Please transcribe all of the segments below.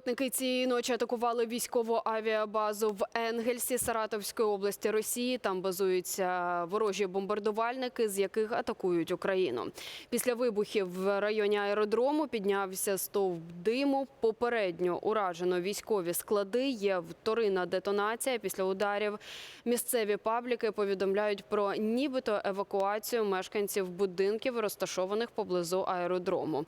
Пілотники цієї ночі атакували військову авіабазу в Енгельсі Саратовської області Росії. Там базуються ворожі бомбардувальники, з яких атакують Україну. Після вибухів в районі аеродрому піднявся стовп диму. Попередньо уражено військові склади. Є вторинна детонація після ударів. Місцеві пабліки повідомляють про нібито евакуацію мешканців будинків, розташованих поблизу аеродрому.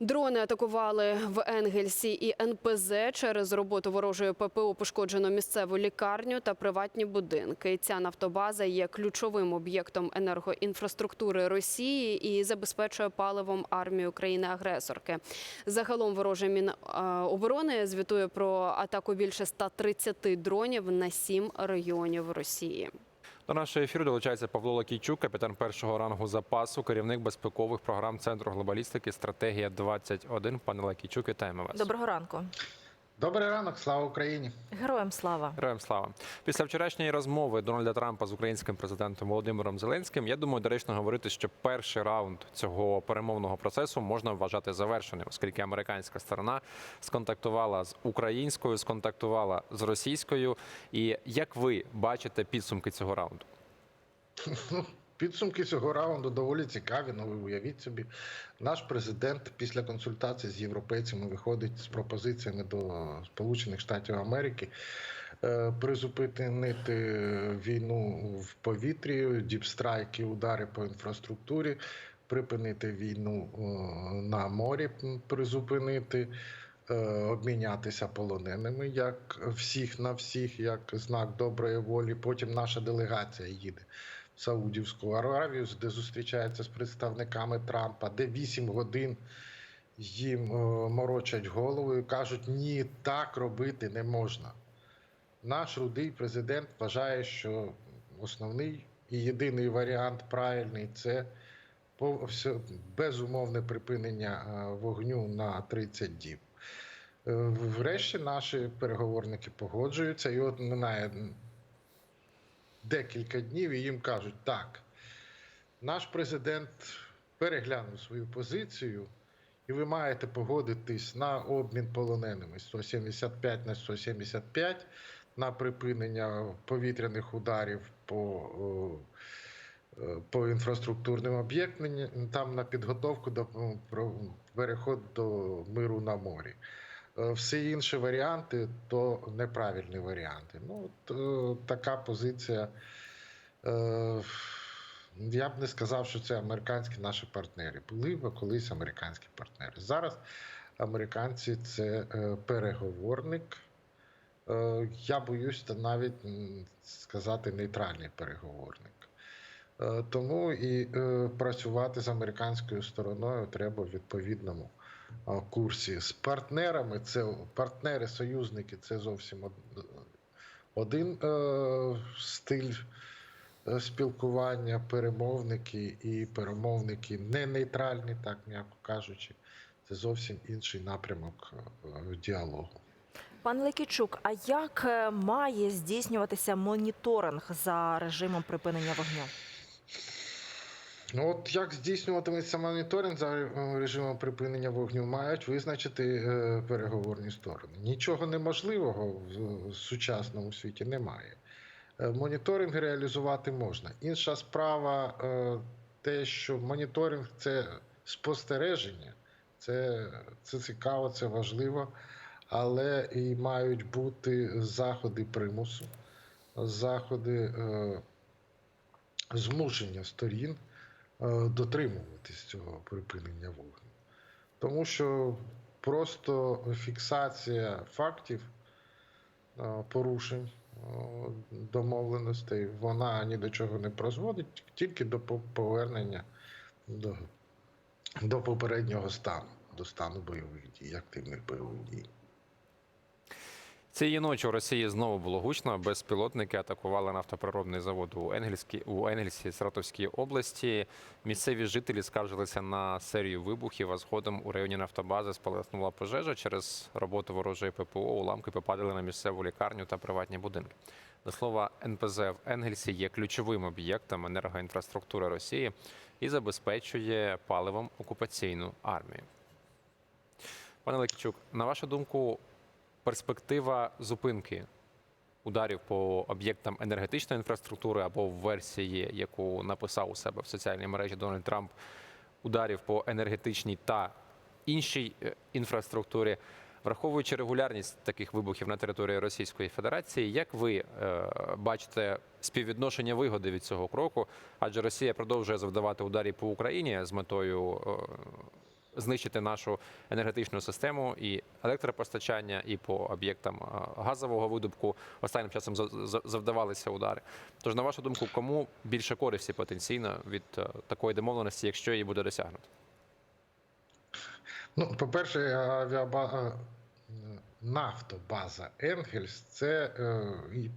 Дрони атакували в Енгельсі і НПЗ. Через роботу ворожої ППО пошкоджено місцеву лікарню та приватні будинки. Ця нафтобаза є ключовим об'єктом енергоінфраструктури Росії і забезпечує паливом армію країни-агресорки. Загалом вороже Міноборони звітує про атаку більше 130 дронів на сім районів Росії. До нашого ефіру долучається Павло Лакійчук, капітан першого рангу запасу, керівник безпекових програм Центру глобалістики Стратегія 21 Пане Лакійчук, вітаємо вас. Доброго ранку. Добрий ранок, слава Україні. Героям слава. Героям слава. Після вчорашньої розмови Дональда Трампа з українським президентом Володимиром Зеленським, я думаю, доречно говорити, що перший раунд цього перемовного процесу можна вважати завершеним, оскільки американська сторона сконтактувала з українською, сконтактувала з російською. І як ви бачите підсумки цього раунду? Підсумки цього раунду доволі цікаві. Ну, ви уявіть собі, наш президент після консультацій з європейцями виходить з пропозиціями до Сполучених Штатів Америки е, призупинити війну в повітрі, діпстрайки, удари по інфраструктурі, припинити війну е, на морі, призупинити. е, Обмінятися полоненими як всіх на всіх, як знак доброї волі. Потім наша делегація їде Саудівську Аравію, де зустрічається з представниками Трампа, де 8 годин їм е, морочать голову і кажуть, ні, так робити не можна. Наш рудий президент вважає, що основний і єдиний варіант правильний це безумовне припинення е, вогню на 30 діб. Е, Врешті наші переговорники погоджуються, і от минає декілька днів і їм кажуть, так, наш президент переглянув свою позицію, і ви маєте погодитись на обмін полоненими 175 на 175, на припинення повітряних ударів по, е, по інфраструктурним об'єктам, там на підготовку до м, про переход до миру на морі. Е, Всі інші варіанти то неправильні варіанти. Ну, от, е, така позиція. Е, я б не сказав, що це американські наші партнери. Були б колись американські партнери. Зараз американці це переговорник. Я боюсь навіть сказати нейтральний переговорник. Тому і працювати з американською стороною треба в відповідному курсі. З партнерами це партнери, союзники це зовсім один е, стиль е, спілкування, перемовники і перемовники не нейтральні, так м'яко кажучи. Це зовсім інший напрямок е, діалогу. Пане Лекічук, а як має здійснюватися моніторинг за режимом припинення вогню? Ну от як здійснюватиметься моніторинг за е, режимом припинення вогню, мають визначити е, переговорні сторони. Нічого неможливого в сучасному світі немає. Е, Моніторинг реалізувати можна. Інша справа, е, те, що моніторинг це спостереження, це, це цікаво, це важливо, але і мають бути заходи примусу, заходи е, змушення сторін е, дотримуватись цього припинення вогню. Тому що просто фіксація фактів е, порушень е, домовленостей, вона ні до чого не призводить, тільки до повернення до, до попереднього стану, до стану бойових дій, активних бойових дій. Цієї ночі у Росії знову було гучно. Безпілотники атакували нафтоприробний завод у Енгельській у Енгельсі Саратовській області. Місцеві жителі скаржилися на серію вибухів. А згодом у районі нафтобази спалахнула пожежа через роботу ворожої ППО. Уламки попадали на місцеву лікарню та приватні будинки. До слова, НПЗ в Енгельсі є ключовим об'єктом енергоінфраструктури Росії і забезпечує паливом окупаційну армію. Пане Ликчук, на вашу думку, перспектива зупинки ударів по об'єктам енергетичної інфраструктури або в версії, яку написав у себе в соціальній мережі Дональд Трамп, ударів по енергетичній та іншій е, інфраструктурі, враховуючи регулярність таких вибухів на території Російської Федерації, як ви е, бачите співвідношення вигоди від цього кроку? Адже Росія продовжує завдавати ударів по Україні з метою е, знищити нашу енергетичну систему і електропостачання, і по об'єктам е, газового видобутку останнім часом за- за- завдавалися удари. Тож, на вашу думку, кому більше користі потенційно від е, такої домовленості, якщо її буде досягнуто? Ну, по-перше, авіаба... е, нафтобаза Енгельс, це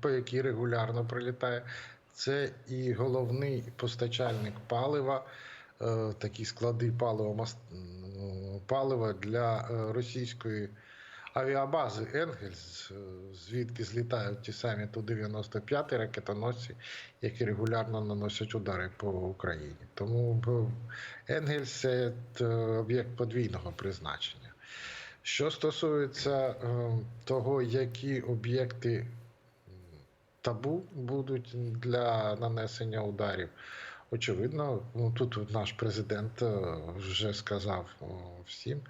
по якій регулярно прилітає, це і головний постачальник палива, такі склади палива, палива для е, російської авіабази Енгельс, е, звідки злітають ті самі Ту-95 ракетоносці, які регулярно наносять удари по Україні. Тому е, Енгельс це е, об'єкт подвійного призначення. Що стосується е, того, які об'єкти табу будуть для нанесення ударів, очевидно, ну, тут наш президент е, вже сказав всім,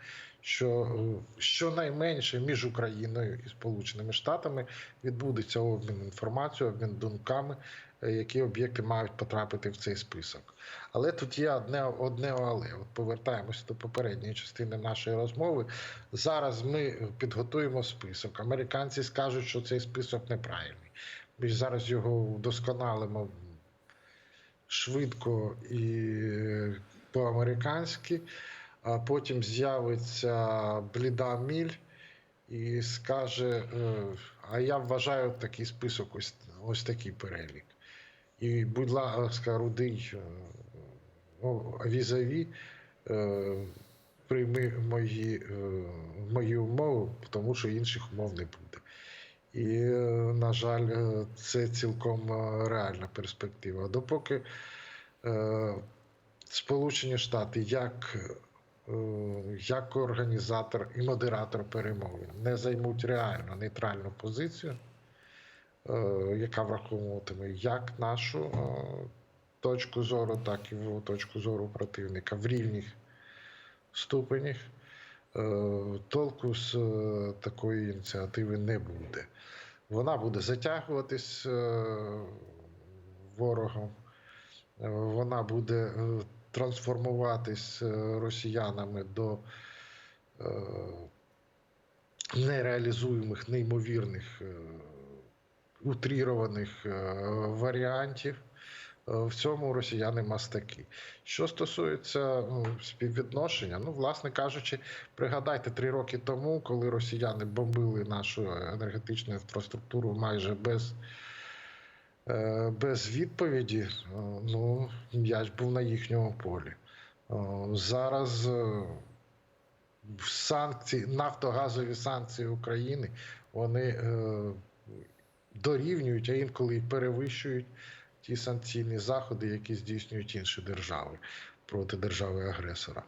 що е, щонайменше між Україною і Сполученими Штатами відбудеться обмін інформацією, обмін думками, е, які об'єкти мають потрапити в цей список. Але тут є одне, одне але. От повертаємося до попередньої частини нашої розмови. Зараз ми підготуємо список. Американці скажуть, що цей список неправильний. Ми зараз його вдосконалимо швидко і по-американськи, а потім з'явиться бліда міль і скаже: е, А я вважаю такий список, ось, ось такий перелік. І, будь ласка, рудий е, о, візаві, е, прийми мої, мої умови, тому що інших умов не буде. І, на жаль, е, це цілком е, реальна перспектива. Допоки е, Сполучені Штати як, як організатор і модератор перемовин не займуть реально нейтральну позицію, яка враховуватиме як нашу точку зору, так і в точку зору противника в рівних ступенях. Е, Толку з е, такої ініціативи не буде. Вона буде затягуватись е, ворогом, вона буде трансформуватись росіянами до нереалізуємих, неймовірних, утрірованих варіантів. Е, В цьому росіяни мастаки. Що стосується ну, співвідношення, ну, власне кажучи, пригадайте три роки тому, коли росіяни бомбили нашу енергетичну інфраструктуру майже без, е, без відповіді, е, ну, м'яч був на їхньому полі. Зараз санкції, нафтогазові санкції України вони дорівнюють, а інколи перевищують ті санкційні заходи, які здійснюють інші держави проти держави-агресора.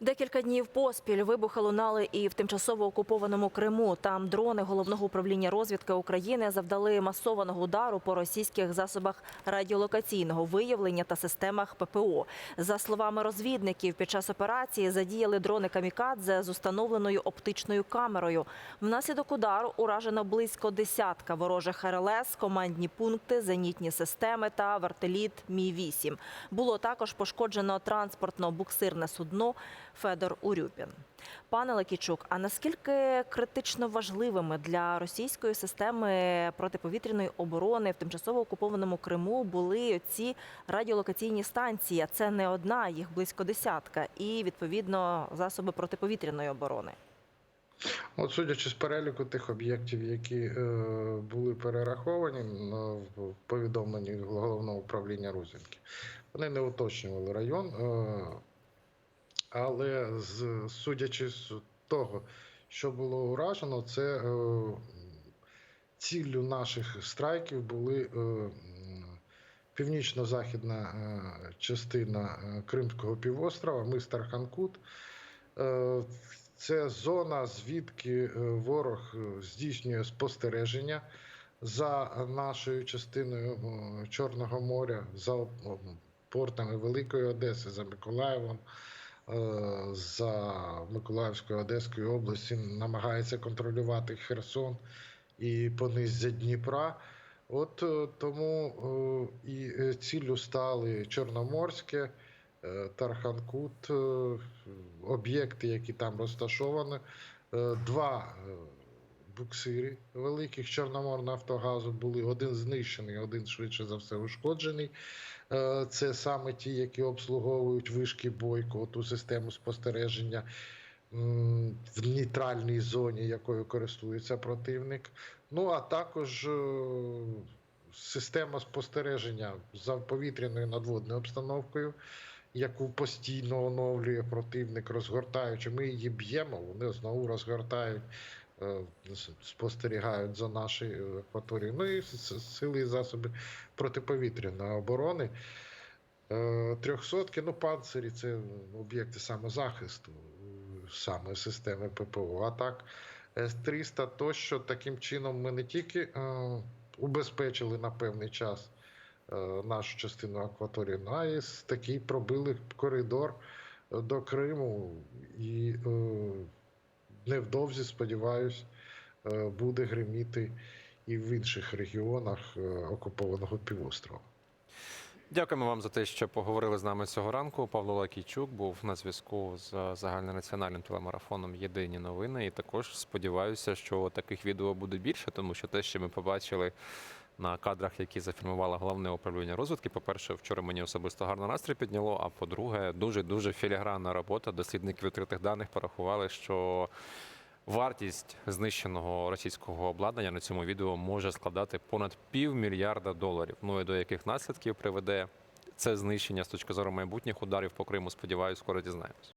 Декілька днів поспіль вибухи лунали і в тимчасово окупованому Криму. Там дрони головного управління розвідки України завдали масованого удару по російських засобах радіолокаційного виявлення та системах ППО. За словами розвідників, під час операції задіяли дрони камікадзе з установленою оптичною камерою. Внаслідок удару уражено близько десятка ворожих РЛС, командні пункти, зенітні системи та вертоліт Мі 8 Було також пошкоджено транспортно-буксирне судно Федор Урюпін. Пане Лекічук, а наскільки критично важливими для російської системи протиповітряної оборони в тимчасово окупованому Криму були ці радіолокаційні станції? Це не одна, їх близько десятка, і відповідно засоби протиповітряної оборони. От судячи з переліку тих об'єктів, які е, були перераховані е, в повідомленні головного управління розвідки, вони не уточнювали район. Е, але з, судячи з того, що було уражено, це е, ціллю наших страйків були е, північно-західна е, частина е, Кримського півострова, мис Тарханкут. Е, Це зона, звідки е, ворог е, здійснює спостереження за нашою частиною Чорного моря, за портами Великої Одеси, за Миколаєвом, за Миколаївською Одеською області, намагається контролювати Херсон і понизя Дніпра. От е, тому е, і е, ціллю стали Чорноморське, е, Тарханкут, е, об'єкти, які там розташовані, Е, два е, буксири великих Чорноморнафтогазу були один знищений, один швидше за все ушкоджений. Е, Це саме ті, які обслуговують вишки бойко, ту систему спостереження в нейтральній зоні, якою користується противник. Ну а також е, система спостереження за повітряною надводною обстановкою, яку постійно оновлює противник, розгортаючи. Ми її б'ємо, вони знову розгортають, спостерігають за нашою акваторією. Ну і сили і засоби протиповітряної оборони. Е, Трьохсотки, ну, панцирі це об'єкти самозахисту, е, саме системи ППО. А так, С-300 тощо таким чином ми не тільки е, убезпечили на певний час е, нашу частину акваторії, ну, а і такий пробили коридор е, до Криму. І е, невдовзі, сподіваюсь, е, буде гриміти і в інших регіонах е, окупованого півострова. Дякуємо вам за те, що поговорили з нами цього ранку. Павло Лакійчук був на зв'язку з загальнонаціональним телемарафоном Єдині новини. І також сподіваюся, що таких відео буде більше, тому що те, що ми побачили на кадрах, які зафільмувало головне управління розвідки. По-перше, вчора мені особисто гарно настрій підняло. А по-друге, дуже дуже філігранна робота. Дослідники відкритих даних порахували, що вартість знищеного російського обладнання на цьому відео може складати понад півмільярда доларів. Ну і до яких наслідків приведе це знищення з точки зору майбутніх ударів по Криму, сподіваюся, скоро дізнаємось.